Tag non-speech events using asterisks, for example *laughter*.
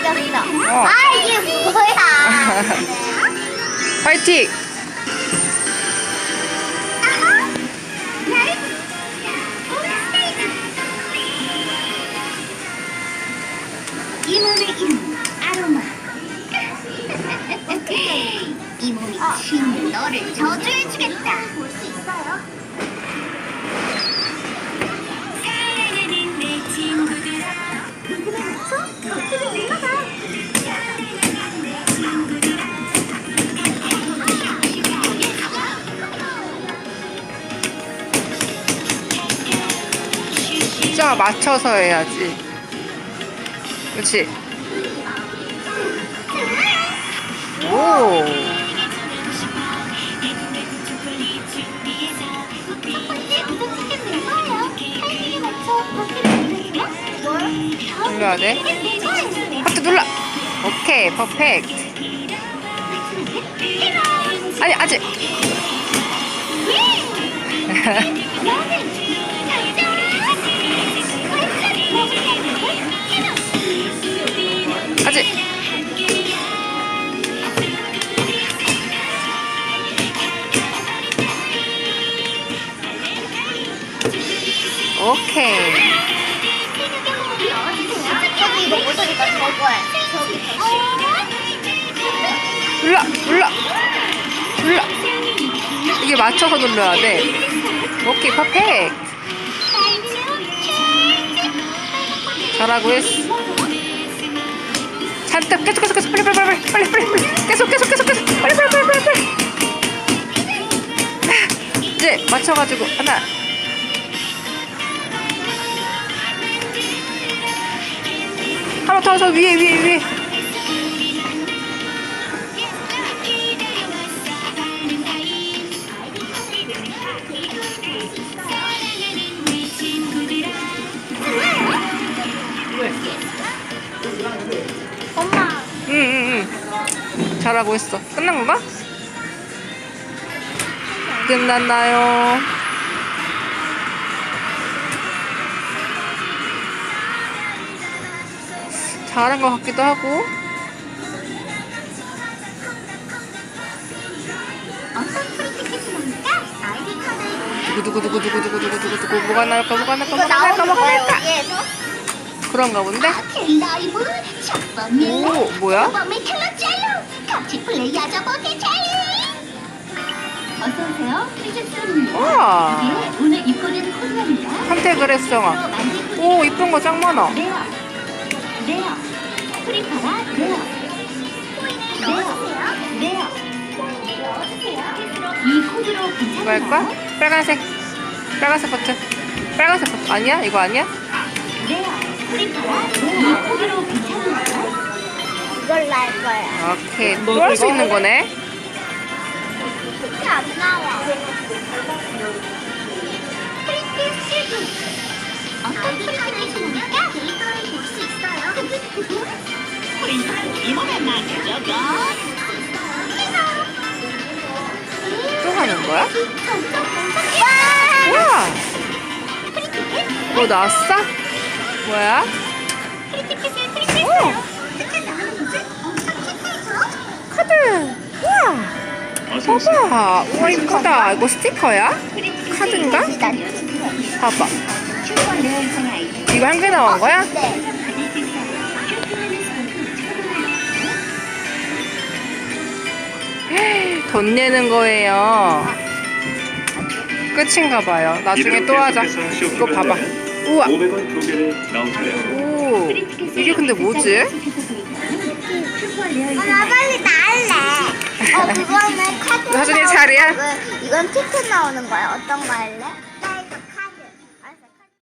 어. 아 이게 뭐야? *laughs* 파이팅! 이 몸의 이름 아로마. 이 몸이 친 너를 저주해주겠다. 진짜 맞춰서 해야지. 그렇지. 오. 눌러야 돼. 하트 눌러. 오케이, 퍼펙트. 아니 아직. *laughs* 아직. 오케이. 눌러, 눌러, 눌러. 이게 맞춰서 눌러야 돼. 오케이, 퍼펙트. 잘하고 있어. 잘했다. 계속, 계속, 계속. 빨리, 빨리, 빨리, 빨리, 빨리, 빨리. 계속, 계속, 계속, 계속. 빨리, 빨리, 빨리, 빨리, 빨리. 이제 맞춰가지고 하나. 한번 더, 더 위에, 위에, 위에. 잘하고 있어. 끝난 건가? 끝났나요? 잘한 것 같기도 하고. 두구두구두구두구두구두구두구 뭐가 나올까 뭐가 나올까 뭐가 나올까 뭐가 나올까? 그런가 본데? 밀라 오 뭐야? 같이 플레이하자 보게 젤리 어서 오세요 프리즌스입니다. 우와. 오늘 입고된 코디입니다. 선택을 했어. 오 이쁜 거 짱 많아. 레어 레어 프리파라 레어 레어 레어 이 코드로 이거 할까? 빨간색. 빨간색 버튼. 빨간색 버튼. 아니야? 이거 아니야? 레어 프리파라 이 코드로 괜찮은가요? 이걸로 할 거야 오케이 또할수 있는 거네 그렇게 안 나와. 어떤 프리티켓입니까? 데이터를 볼 수 있어요. 프린트는 이 몸에 맞죠, 또 하는 거야? 와! 뭐 나왔어? 뭐야? 봐봐 우와 이쁘다 이거 스티커야? 카드인가? 봐봐 이거 한 개 나온 거야? 네. 돈 내는 거예요 끝인가 봐요 나중에 또 하자 이거 봐봐 우와 500원 두 개를 나오실래요? 오 이게 근데 뭐지? 엄마 빨리 나할래. 어 그거는 차례야? 거고, 이건 티켓 나오는 거야. 어떤 거 할래?